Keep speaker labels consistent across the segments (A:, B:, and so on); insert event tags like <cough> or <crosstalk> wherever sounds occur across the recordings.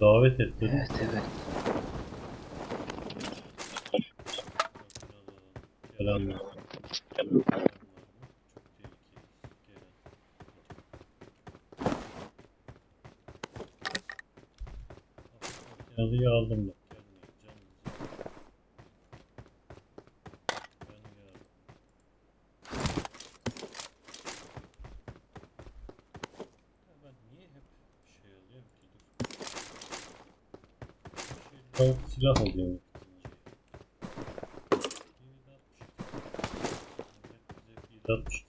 A: Davet etti.
B: Evet evet.
A: Gelen var. Aldım. Ben niye hep şey alıyorum ki? Tavuk silah ikinci. 762.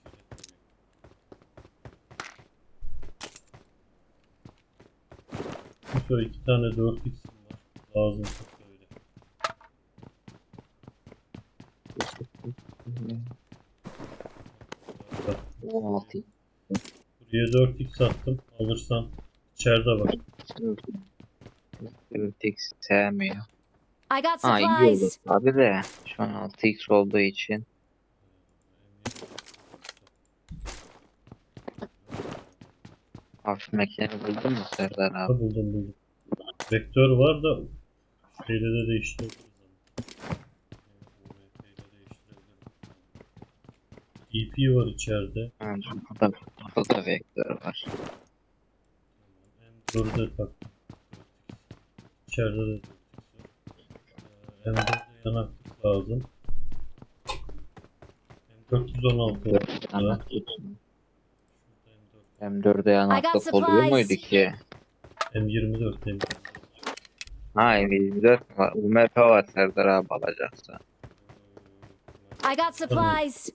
A: Şöyle iki tane 4x var. Lazım çok öyle. Bak,
B: 16.
A: Buraya 4x attım. Alırsan içeride var.
B: Tek sevmiyor.
C: I got
B: Ha iyi oldu
C: supplies.
B: tabi de şu an 6x olduğu için hafif mekeni buldun mu Serdar abi?
A: Buldum buldum. Vektör var da şeyde de değiştirebiliriz. EP var içeride.
B: Ha, burada, burada da vektör var.
A: M4'e taktım. İçeride de 4x var. Ee, M4'e yanaklık lazım. M416 var. burada.
B: Yanak
A: Şurada M4.
B: M4'e yanaklık oluyor muydu ki?
A: M24 M24.
B: Ha M24 var. UMP var Serdar abi alacaksa.
C: I got supplies.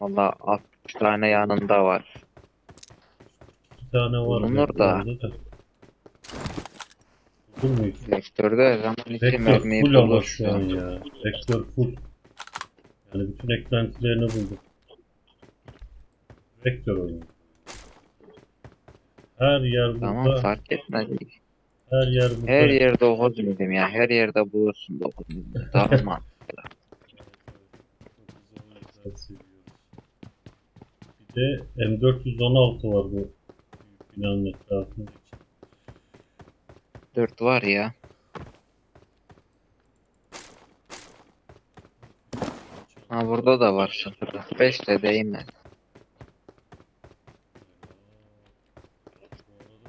B: Valla 60 tane yanında var.
A: İki tane var.
B: Bulunur da.
A: Vektörde mu?
B: Vektörde zaman için
A: Vektör
B: mermiyi
A: full ama şu an ya. Vektör full. Yani bütün eklentilerini buldum. Vektör oyunu. Her yer burada.
B: Tamam fark etmez.
A: Her yer burada.
B: Her yerde 9 milim ya. Her yerde bulursun 9 milim. <laughs> Mantıklı.
A: Bir de M416 var bu binanın etrafında.
B: 4 var ya. Ha burada da var 0. 5 de değmez.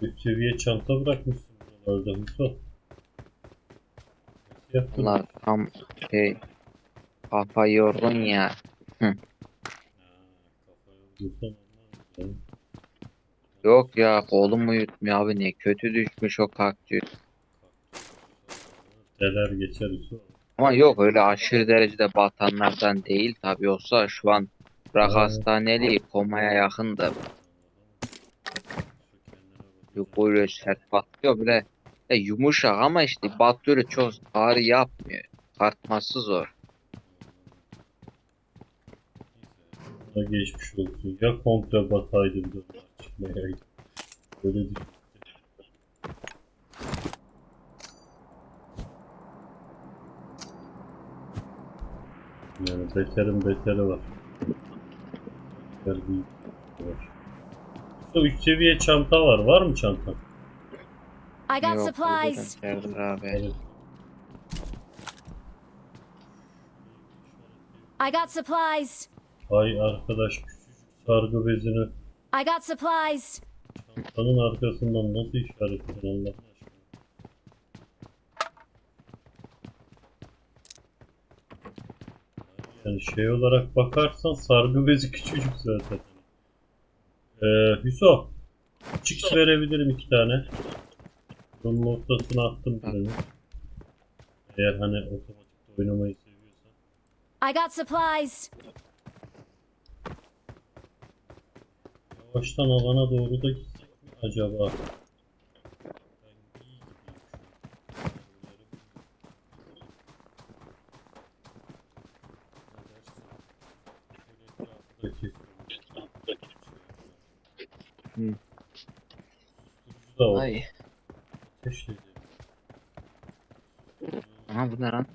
A: Bir seviye çanta bırakmışsın buralarda Musa. Nasıl yaptın?
B: Tam şey kafa yorgun ya.
A: Ha, vursan olmaz ya.
B: Yok ya kolum uyutmuyor abi ne kötü düşmüş o kaktüs.
A: Deler geçer.
B: Ama yok öyle aşırı derecede batanlardan değil tabi olsa şu an
A: Ha.
B: hastaneli komaya yakındı. Yok böyle sert patlıyor bile. E, yumuşak ama işte batıyor çok ağrı yapmıyor. Tartması zor.
A: Da geçmiş olsun. Ya komple bataydı bir de Böyle düşün. Yani beterin beteri var. Beter büyük var. Yusuf 3 seviye çanta var. Var mı çanta?
C: I got
B: Yok,
C: supplies.
B: Serdar abi.
A: Evet.
C: I got supplies.
A: Ay arkadaş küçücük sargı bezini
C: I got supplies.
A: çantanın arkasından nasıl işaretledin Allah aşkına? Yani şey olarak bakarsan sargı bezi küçücük zaten. Ee, Hüso, Chicks verebilirim iki tane. Bunun ortasına attım birini. Eğer hani otomatikte oynamayı seviyorsan.
C: I got supplies.
A: Yavaştan alana doğru da gitsek mi acaba?
B: Hı.
A: Da var.
B: Ay.
A: Ateş de ediyor.
B: Aha bu ne lan?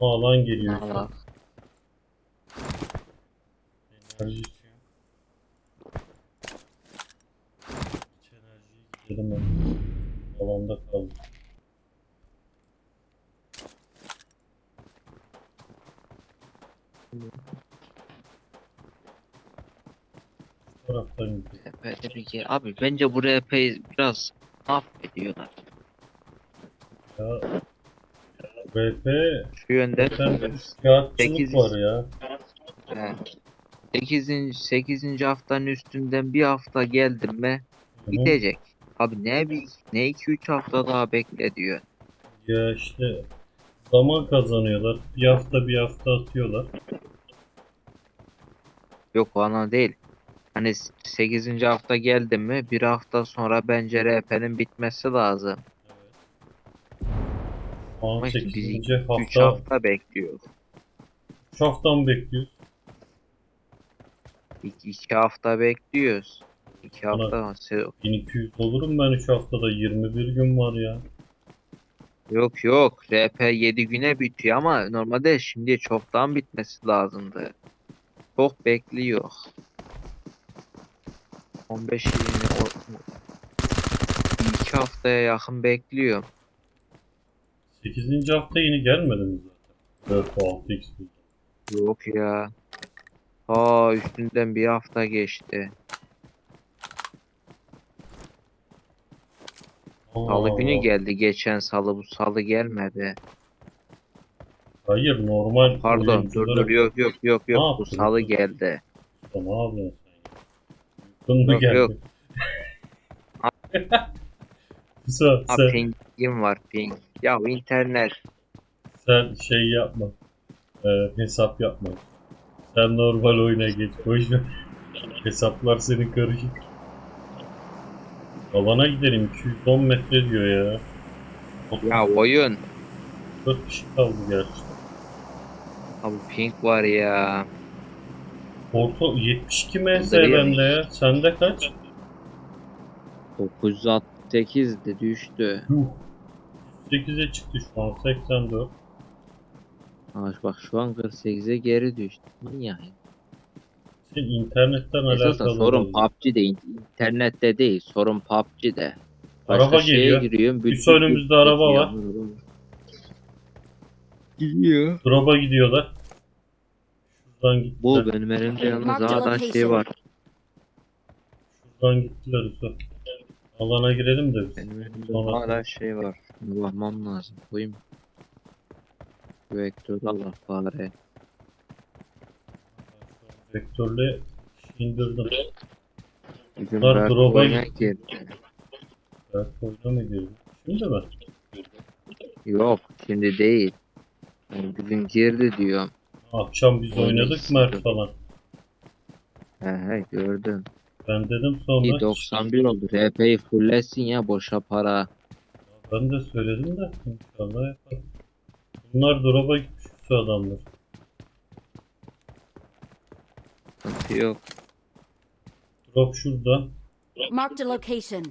A: Ama alan geliyor.
B: Allah.
A: Enerji içiyor. İç enerjiyi gidelim ben. Alanda kaldı. Bu taraftan
B: bir yer. Abi bence buraya epey biraz affediyorlar.
A: Ya RP
B: Şu yönde
A: sen
B: Sekiz-
A: var ya.
B: 8. 8. haftanın üstünden bir hafta geldim mi
A: hı.
B: bitecek. Abi ne bir ne 2 3 hafta daha bekle diyor.
A: Ya işte zaman kazanıyorlar. Bir hafta bir hafta atıyorlar.
B: Yok o ana değil. Hani 8. hafta geldim mi bir hafta sonra bence RP'nin bitmesi lazım. Ama işte biz
A: 18.
B: 3
A: hafta,
B: hafta bekliyor.
A: 3 hafta mı bekliyoruz?
B: 2 hafta bekliyoruz. 2
A: Ana-
B: hafta se-
A: 1200 olurum ben 3 haftada 21 gün var ya.
B: Yok yok RP 7 güne bitiyor ama normalde şimdi çoktan bitmesi lazımdı. Çok bekliyor. 15 20 o- 2 haftaya yakın bekliyor.
A: 8. hafta yeni gelmedi mi zaten? 4 6 x
B: Yok ya. Aa üstünden bir hafta geçti. Salı günü geldi geçen salı bu salı gelmedi.
A: Hayır normal
B: Pardon dur dur yok yok yok
A: Ne
B: yok bu
A: yaptın?
B: salı geldi.
A: Ne yapıyorsun sen
B: Yok,
A: geldi?
B: yok. <laughs>
A: Kısa
B: Ha
A: sen,
B: pingim var ping. Ya internet
A: sen şey yapma. Ee, hesap yapma. Sen normal oyuna geç. Boş ver. <laughs> Hesaplar senin karışık. Alana gidelim. 210 metre diyor ya.
B: ya oyun.
A: 4 kişi kaldı gerçi.
B: Abi ping var ya.
A: Orta 72 ms bende ya. Sende kaç?
B: 968'di düştü.
A: Yuh. 8'e çıktı şu an. 84.
B: Ha, bak şu an 48'e geri düştü. Manyak.
A: Senin internetten alakalı.
B: sorun
A: olabilir.
B: PUBG'de internette değil sorun PUBG'de. Başka
A: Araba
B: şeye
A: geliyor.
B: giriyorum.
A: Üst önümüzde araba var.
B: Gidiyor.
A: Drop'a gidiyorlar. Şuradan gittiler.
B: Bu benim elimde yalnız
C: Mark the
B: hala şey
C: location.
B: var.
A: Şuradan gittiler usta. Alana girelim de biz.
B: Benim elimde
A: Sonra-
B: hala şey var. Şuna bakmam lazım. Koyayım. Vektör Allah bari.
A: Vektörle indirdim.
B: Bugün
A: Bunlar
B: Berk
A: drop'a
B: oyuna girdi.
A: Oyuna mı girdi? Şimdi mi?
B: Yok şimdi değil. Yani bugün girdi diyorum.
A: Akşam biz oynadık. Mert falan.
B: He he gördüm.
A: Ben dedim
B: İyi
A: sonra
B: 91 oldu. RP'yi fulllesin ya boşa para.
A: ben de söyledim de inşallah yapar. Bunlar drop'a gitmiş şu adamlar.
B: Sıkıntı yok.
A: Drop şurada.
C: Marked a location.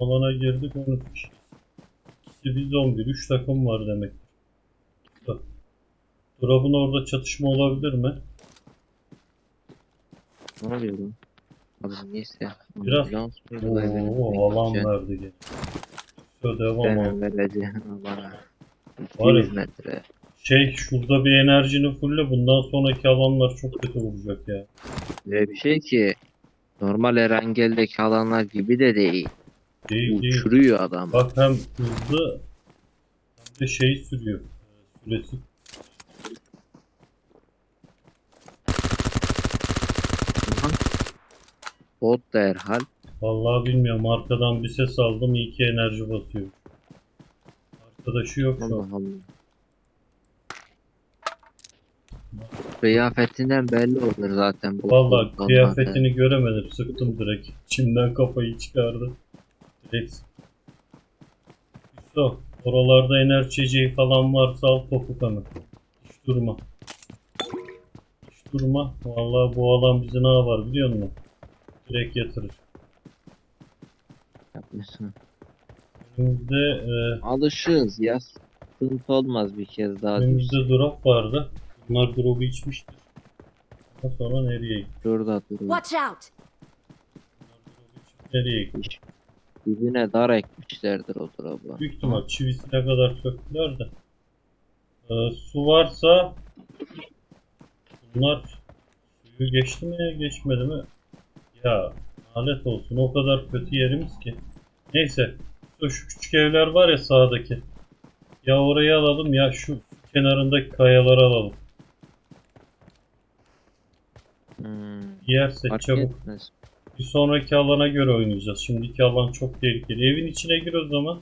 A: Alana girdik 13 kişi. İkisi biz 11. 3 takım var demek. Drop'un orada çatışma olabilir mi?
B: Ne oluyor lan? Abi neyse.
A: Biraz- Oo, alan verdi gene. Şöyle devam abi.
B: Vereceğim alana.
A: Var ya.
B: 200 metre.
A: Şey şurada bir enerjini fulle bundan sonraki alanlar çok kötü vuracak ya.
B: Öyle bir şey ki normal Erangel'deki alanlar gibi de değil.
A: Değil değil.
B: Uçuruyor adam.
A: Bak hem hızlı hem de şey sürüyor. Süresi
B: Ulan. Bot da herhal.
A: Vallahi bilmiyorum arkadan bir ses aldım iyi ki enerji basıyor. Arkadaşı yok şu
B: Allah
A: an.
B: Allah. Kıyafetinden belli olur zaten. bu
A: Vallahi
B: botlardan.
A: kıyafetini göremedim sıktım direkt. İçimden kafayı çıkardı. Sıktım. Yusuf oralarda enerji içeceği falan varsa al hemen. Hiç durma. Hiç durma. Vallahi bu alan bizi ne yapar biliyor musun? Direkt yatırır.
B: Yapmışsın.
A: Önümüzde e,
B: Alışığız ya. Sıkıntı olmaz bir kez daha.
A: Önümüzde drop vardı. Bunlar drop'u içmiştir. Ondan sonra nereye gitti?
B: Şurada duruyor.
C: Watch out!
A: Nereye gitti?
B: Dibine dar ekmişlerdir o tarafı.
A: Büyük ihtimal çivisine kadar söktüler de. Ee, su varsa bunlar suyu geçti mi geçmedi mi? Ya alet olsun o kadar kötü yerimiz ki. Neyse şu küçük evler var ya sağdaki. Ya orayı alalım ya şu kenarındaki kayaları alalım.
B: Hmm.
A: Yersek
B: Fark
A: çabuk.
B: etmez.
A: Bir sonraki alana göre oynayacağız. Şimdiki alan çok tehlikeli. Evin içine gir o zaman.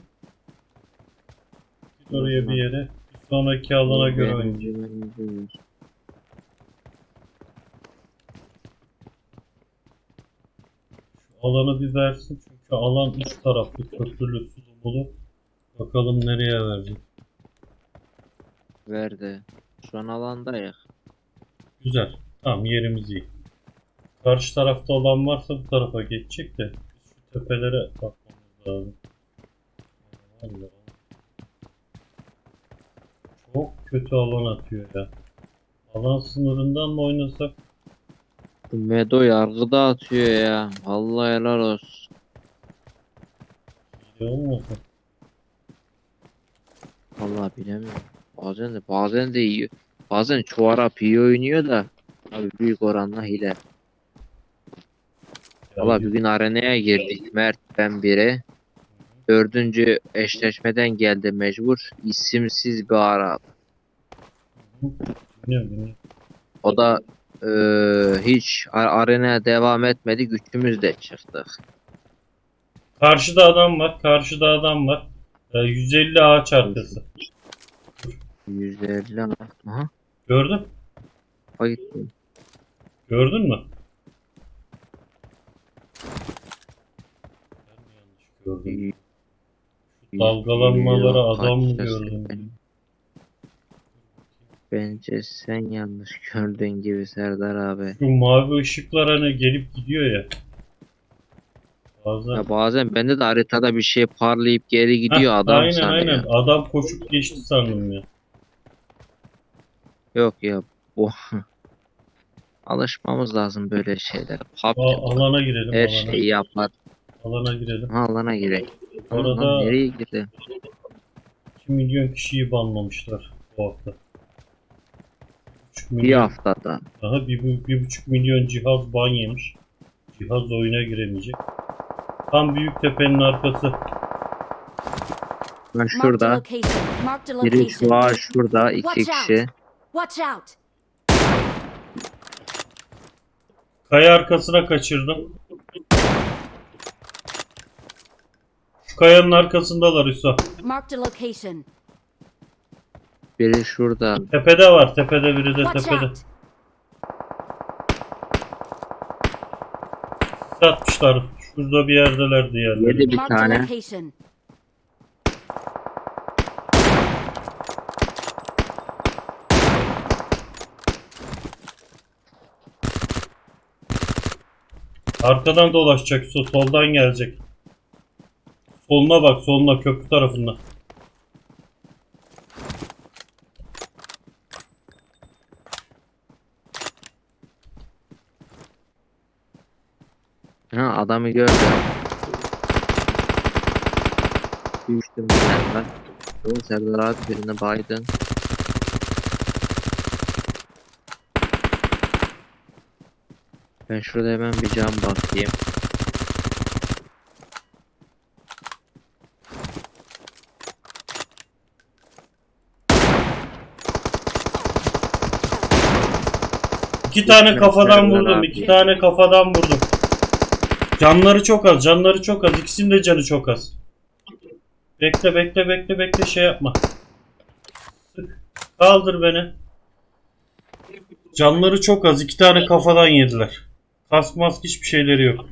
A: Git oraya bir yere. Bir sonraki alana göre oynayacağız. Şu alanı bir versin çünkü alan üç taraflı köprülü sulu bulu. Bakalım nereye verecek.
B: Verdi. Şu an alandayız.
A: Güzel. Tamam yerimiz iyi. Karşı tarafta olan varsa bu tarafa geçecek de şu tepelere bakmamız lazım. Allah. Çok kötü alan atıyor ya. Alan sınırından mı oynasak?
B: Medo yargıda atıyor ya. Vallahi helal olsun.
A: İyi olmasın.
B: Vallahi bilemiyorum. Bazen de bazen de iyi. Bazen çuvarap iyi oynuyor da. Abi büyük oranla hile. Valla
A: bir-
B: bir gün arenaya girdik. Mert ben biri. Dördüncü eşleşmeden geldi mecbur. İsimsiz bir Arap.
A: Bilmiyorum, bilmiyorum.
B: O da eee, hiç a- arenaya devam etmedi. Güçümüz de çıktık.
A: Karşıda adam var. Karşıda adam var. Ee, 150 ağaç arkası.
B: 150 Aha.
A: Gördün? Gördün mü? Ben mi yanlış gördüm? Dalgalanmalara
B: Yok,
A: adam mı
B: açıkçası
A: gördün?
B: Bence sen yanlış <laughs> gördüğün gibi Serdar abi.
A: Şu mavi ışıklar hani gelip gidiyor ya. Bazen.
B: Ya bazen bende de haritada bir şey parlayıp geri gidiyor
A: Heh,
B: adam
A: aynen
B: sanıyor.
A: aynen. Adam koşup geçti sandım ya.
B: Yok ya bu <laughs> alışmamız lazım böyle şeylere. PUBG
A: A- alana girelim.
B: her
A: alana.
B: şeyi yapar.
A: Alana girelim.
B: Ha, alana girek.
A: Orada-
B: Lan nereye girdi?
A: 2 milyon kişiyi banlamışlar bu hafta. 3
B: Bir
A: milyon,
B: haftada.
A: daha bir, bu- bir buçuk milyon cihaz ban yemiş. Cihaz oyuna giremeyecek. Tam büyük tepenin arkası.
B: Ben
C: Marked a
B: şurada.
C: location. Marked a
B: Biri şu
C: location.
B: ağaç şurada. iki
C: Watch out.
B: kişi.
C: Watch out.
A: Kaya arkasına kaçırdım. Şu kayanın arkasındalar Hüsa.
C: Marked a location.
B: Biri şurada.
A: Tepede var. Tepede biri de
C: Watch
A: tepede.
C: out.
A: Atmışlar. Şurada bir yerdeler diğerleri.
B: Yedi bir
C: Marked a
B: tane.
C: location.
A: Arkadan dolaşacak Hüsa. Soldan gelecek. Soluna bak. Soluna köprü tarafından.
B: Ha adamı gördüm. Düştüm ben. Doğru Serdar abi birine baydın. Ben şurada hemen bir cam bakayım.
A: İki tane kafadan vurdum. iki tane kafadan vurdum. Canları çok az. Canları çok az. İkisinin de canı çok az. Bekle bekle bekle bekle şey yapma. Kaldır beni. Canları çok az. iki tane kafadan yediler. Kask mask hiçbir şeyleri yok.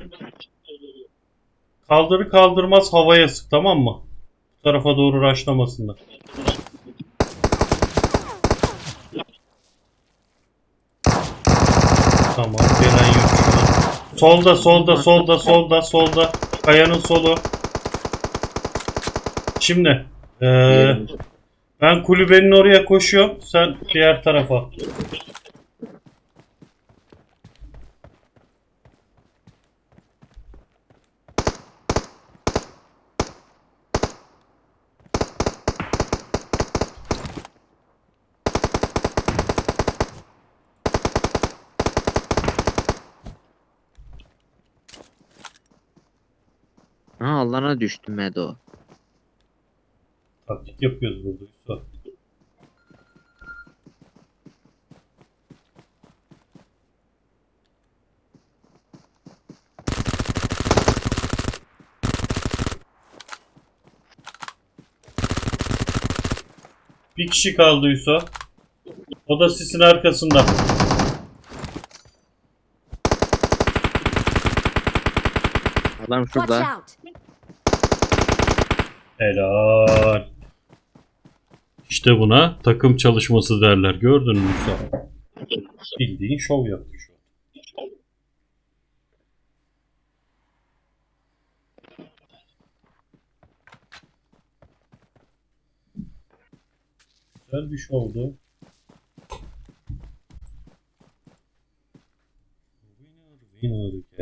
A: Kaldırı kaldırmaz havaya sık tamam mı? Bu tarafa doğru raşlamasınlar. Tamam gelen yok. Solda solda solda solda solda. Kayanın solu. Şimdi
B: Yerim.
A: ben kulübenin oraya koşuyorum. Sen diğer tarafa.
B: Ha alana düştü Medo.
A: Taktik yapıyoruz burada Yusuf. Bir kişi kaldı Yusuf. O da sisin arkasında.
B: Adam
C: Watch
B: şurada.
C: out!
A: Helal. İşte buna takım çalışması derler. Gördün mü Yusuf? Bildiğin şov yaptı şu an. Güzel bir şovdu. Winner, winner geldi.